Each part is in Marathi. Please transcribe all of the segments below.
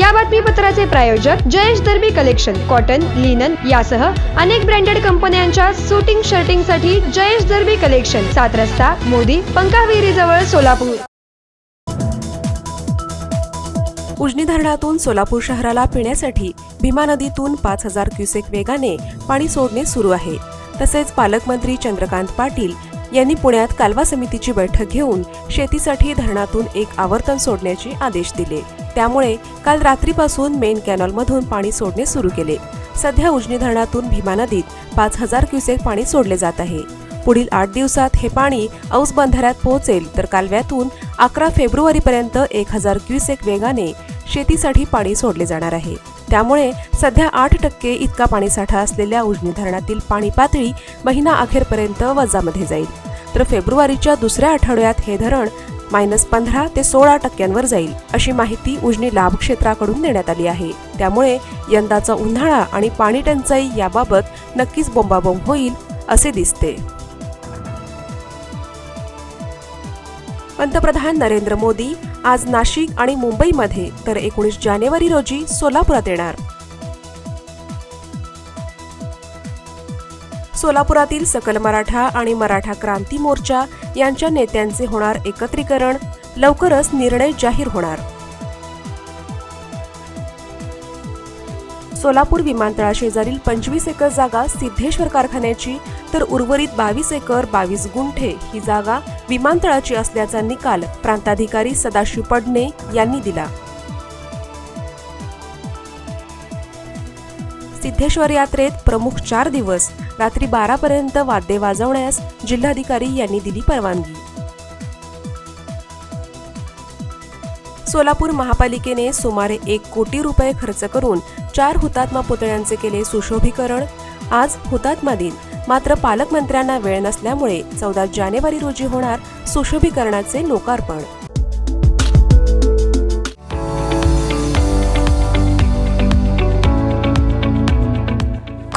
या बातमीपत्राचे प्रायोजक Jayesh Darbi collection cotton linen यासह अनेक ब्रँडेड कंपन्यांच्या सुटिंग शर्टिंगसाठी जयेश दर्बी कलेक्शन सात रस्ता मोदी पंकाविहिरी जवळ सोलापूर. उजनी धरणातून सोलापूर शहराला पिण्यासाठी भीमा नदीतून पाच हजार क्युसेक वेगाने पाणी सोडणे सुरू आहे. तसेच पालकमंत्री चंद्रकांत पाटील यांनी पुण्यात कालवा समितीची बैठक घेऊन शेतीसाठी धरणातून एक आवर्तन सोडण्याचे आदेश दिले. त्यामुळे काल रात्रीपासून मेन कॅनॉलमधून पाणी सोडणे सुरू केले. सध्या उजनी धरणातून भीमा नदीत पाच हजार क्युसेक पाणी सोडले जात आहे. पुढील आठ दिवसात हे पाणी औस बंधाऱ्यात पोहोचेल तर कालव्यातून अकरा फेब्रुवारीपर्यंत एक हजार क्युसेक वेगाने शेतीसाठी पाणी सोडले जाणार आहे. त्यामुळे सध्या आठ टक्के इतका पाणीसाठा असलेल्या उजनी धरणातील पाणी पातळी महिना अखेरपर्यंत वजामध्ये जाईल. तर फेब्रुवारीच्या दुसऱ्या आठवड्यात हे धरण मायनस पंधरा ते सोळा टक्क्यांवर जाईल अशी माहिती उजनी लाभ क्षेत्राकडून देण्यात आली आहे. त्यामुळे यंदाचा उन्हाळा आणि पाणी टंचाई याबाबत नक्कीच बोंबाबोंब होईल असे दिसते. पंतप्रधान नरेंद्र मोदी आज नाशिक आणि मुंबईमध्ये तर एकोणीस जानेवारी रोजी सोलापुरात येणार. सोलापुरातील सकल मराठा आणि मराठा क्रांती मोर्चा यांच्या नेत्यांचे होणार एकत्रीकरण. लवकरच निर्णय जाहीर होणार. सोलापूर विमानतळाशेजारील पंचवीस एकर जागा सिद्धेश्वर कारखान्याची तर उर्वरित बावीस एकर बावीस गुंठे ही जागा विमानतळाची असल्याचा निकाल प्रांताधिकारी सदाशिव पडणे यांनी दिला. सिद्धेश्वर यात्रेत प्रमुख चार दिवस रात्री बारापर्यंत वाद्ये वाजवण्यास जिल्हाधिकारी यांनी दिली परवानगी. सोलापूर महापालिकेने सुमारे एक कोटी रुपये खर्च करून चार हुतात्मा पुतळ्यांचे केले सुशोभीकरण. आज हुतात्मा दिन. मात्र पालकमंत्र्यांना वेळ नसल्यामुळे चौदा जानेवारी रोजी होणार सुशोभीकरणाचे लोकार्पण.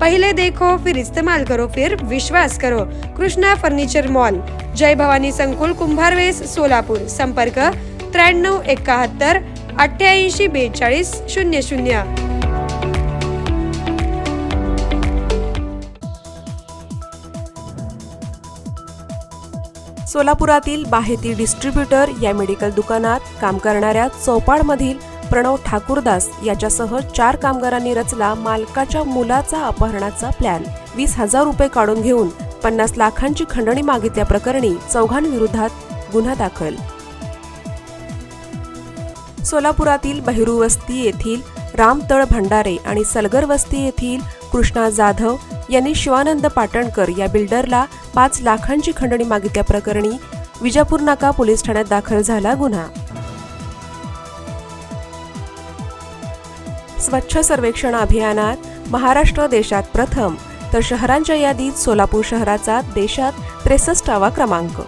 पहले देखो फिर इस्तेमाल करो फिर विश्वास करो। Krishna furniture mall. जय भवानी संकुल कुंभारवेस सोलापूर। संपर्क त्र्याण्णव एकाहत्तर अठ्ठ्याऐंशी बेचाळीस शून्य शून्य. सोलापुरातील बाहेती डिस्ट्रीब्युटर या मेडिकल दुकानात काम करणाऱ्या चौपाडमधील प्रणव ठाकूरदास याच्यासह चार कामगारांनी रचला मालकाच्या मुलाचा अपहरणाचा प्लॅन वीस हजार रुपये काढून घेऊन पन्नास लाखांची खंडणी मागितल्याप्रकरणी चौघांविरोधात गुन्हा दाखल. सोलापुरातील बहिरू वस्ती येथील रामतळ भंडारे आणि सलगर वस्ती येथील कृष्णा जाधव यांनी शिवानंद पाटणकर या बिल्डरला पाच लाखांची खंडणी मागितल्याप्रकरणी विजापूर नाका पोलीस ठाण्यात दाखल झाला गुन्हा. स्वच्छ सर्वेक्षण अभियानात महाराष्ट्र देशात प्रथम तर शहरांच्या यादीत सोलापूर शहराचा देशात त्रेसष्टावा क्रमांक.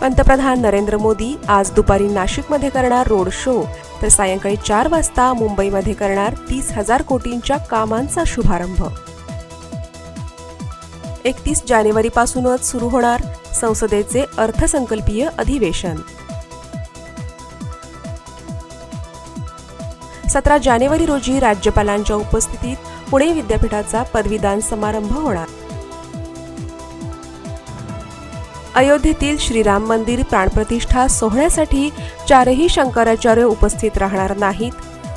पंतप्रधान नरेंद्र मोदी आज दुपारी नाशिकमध्ये करणार रोड शो तर सायंकाळी चार वाजता मुंबईमध्ये करणार तीस हजार कोटींच्या कामांचा शुभारंभ. एकतीस जानेवारीपासूनच सुरू होणार संसदेचे अर्थसंकल्पीय अधिवेशन. सतरा जानेवारी रोजी राज्यपालांच्या उपस्थितीत पुणे विद्यापीठाचा पदवीदान समारंभ होणार. अयोध्येतील श्रीराम मंदिर प्राणप्रतिष्ठा सोहळ्यासाठी चारही शंकराचार्य उपस्थित राहणार नाहीत.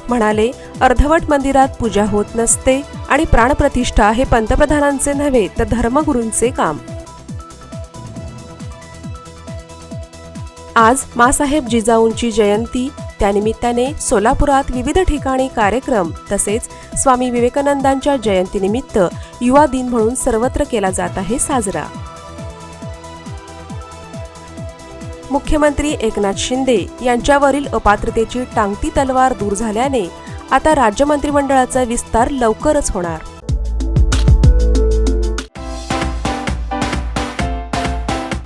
म्हणाले अर्धवट मंदिरात पूजा होत नसते आणि प्राणप्रतिष्ठा हे पंतप्रधानांचे नव्हे तर धर्मगुरूंचे काम. आज मासाहेब जिजाऊंची जयंती त्यानिमित्ताने सोलापुरात विविध ठिकाणी कार्यक्रम तसेच स्वामी विवेकानंदांच्या जयंतीनिमित्त युवा दिन म्हणून सर्वत्र केला जात आहे साजरा. मुख्यमंत्री एकनाथ शिंदे यांच्यावरील अपात्रतेची टांगती तलवार दूर झाल्याने आता राज्य मंत्रिमंडळाचा विस्तार लवकरच होणार.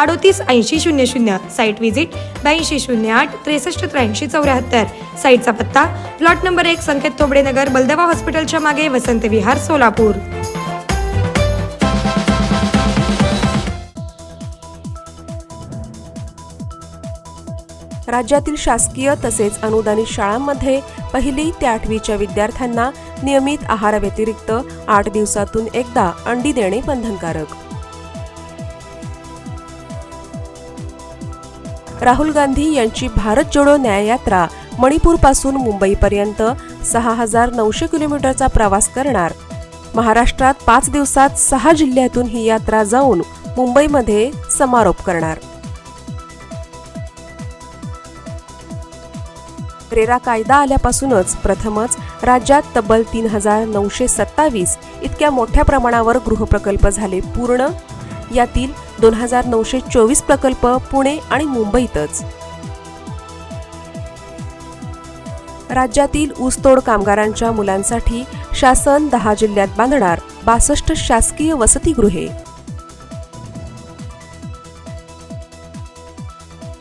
अडोतीस ऐंशी शून्य शून्य. साईट व्हिजिट ब्याऐंशी शून्य आठ त्रेसष्ट त्र्याऐंशी चौऱ्याहत्तर. साईटचा पत्ता प्लॉट नंबर एक संकेत तोबडे नगर बलदवा हॉस्पिटलच्या मागे वसंत विहार सोलापूर. राज्यातील शासकीय तसेच अनुदानित शाळांमध्ये पहिली ते आठवीच्या विद्यार्थ्यांना नियमित आहाराव्यतिरिक्त आठ दिवसातून एकदा अंडी देणे बंधनकारक. राहुल गांधी यांची भारत जोडो न्याययात्रा मणिपूरपासून मुंबईपर्यंत सहा हजार नऊशे किलोमीटरचा प्रवास करणार. महाराष्ट्रात पाच दिवसात सहा जिल्ह्यातून ही यात्रा जाऊन मुंबईमध्ये समारोप करणार. रेरा कायदा आल्यापासूनच प्रथमच राज्यात तब्बल तीन हजार नऊशे सत्तावीस इतक्या मोठ्या प्रमाणावर गृहप्रकल्प झाले पूर्ण. यातील दोन हजार नऊशे चोवीस प्रकल्प पुणे आणि मुंबईतच. राज्यातील ऊसतोड कामगारांच्या मुलांसाठी शासन दहा जिल्ह्यात बांधणार बासष्ट शासकीय वसतिगृहे.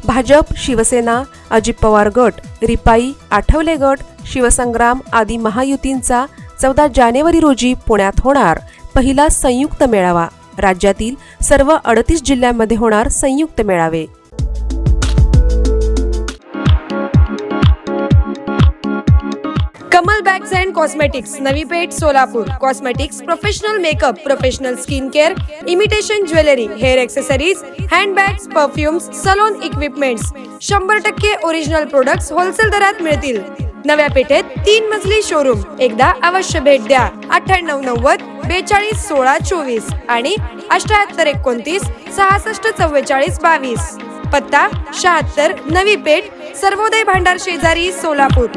भाजप शिवसेना अजित पवार गट रिपाई आठवले गट शिवसंग्राम आदी महायुतींचा चौदा जानेवारी रोजी पुण्यात होणार पहिला संयुक्त मेळावा. राज्यातील सर्व अडतीस जिल्ह्यांमध्ये होणार संयुक्त मेळावे. Kamal bags and cosmetics Navi Peth Solapur. Cosmetics professional makeup professional skin care imitation jewellery hair accessories handbags perfumes salon equipments शंभर टक्के ओरिजिनल प्रोडक्ट्स होलसेल दरात मिळतील. नव्या पेठेत तीन मजली शोरूम एकदा अवश्य भेट द्या. अठ्ठ्याण्णव नव्वद बेचाळीस सोळा चोवीस आणि अठ्याहत्तर एकोणतीस सहासष्ट चव्वेचाळीस बावीस. पत्ता शहात्तर नवी पेठ सर्वोदय भांडार शेजारी सोलापूर.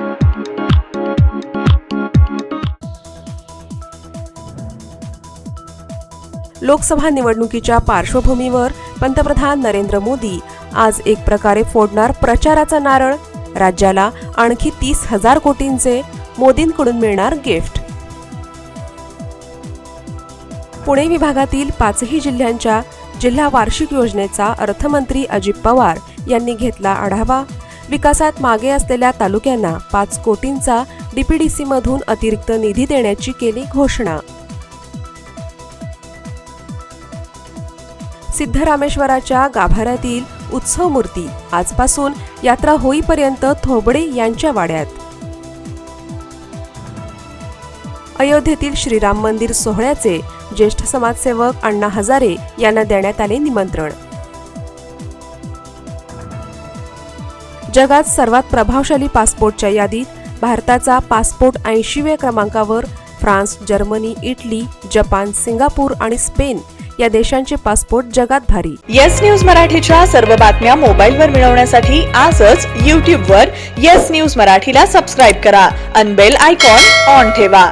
लोकसभा निवडणुकीच्या पार्श्वभूमीवर पंतप्रधान नरेंद्र मोदी आज एक प्रकारे फोडणार प्रचाराचा नारळ. राज्याला आणखी तीस हजार कोटींचे मोदींकडून मिळणार गिफ्ट. पुणे विभागातील पाचही जिल्ह्यांच्या जिल्हा वार्षिक योजनेचा अर्थमंत्री अजित पवार यांनी घेतला आढावा. विकासात मागे असलेल्या तालुक्यांना पाच कोटींचा डीपीडीसी मधून अतिरिक्त निधी देण्याची केली घोषणा. सिद्धरामेश्वराच्या गाभाऱ्यातील उत्सव मूर्ती आजपासून यात्रा होईपर्यंत थोबडे यांच्या वाड्यात. अयोध्येतील श्रीराम मंदिर सोहळ्याचे ज्येष्ठ समाजसेवक अण्णा हजारे यांना देण्यात आले निमंत्रण. जगात सर्वात प्रभावशाली पासपोर्टच्या यादीत भारताचा पासपोर्ट ऐंशीव्या क्रमांकावर France Germany Italy Japan Singapore आणि स्पेन या देशांचे पासपोर्ट जगात भारी. येस न्यूज मराठीच्या सर्व बातम्या मोबाईलवर मिळवण्यासाठी आजच यूट्यूबवर येस न्यूज मराठीला सबस्क्राईब करा. अनबेल आयकॉन ऑन ठेवा.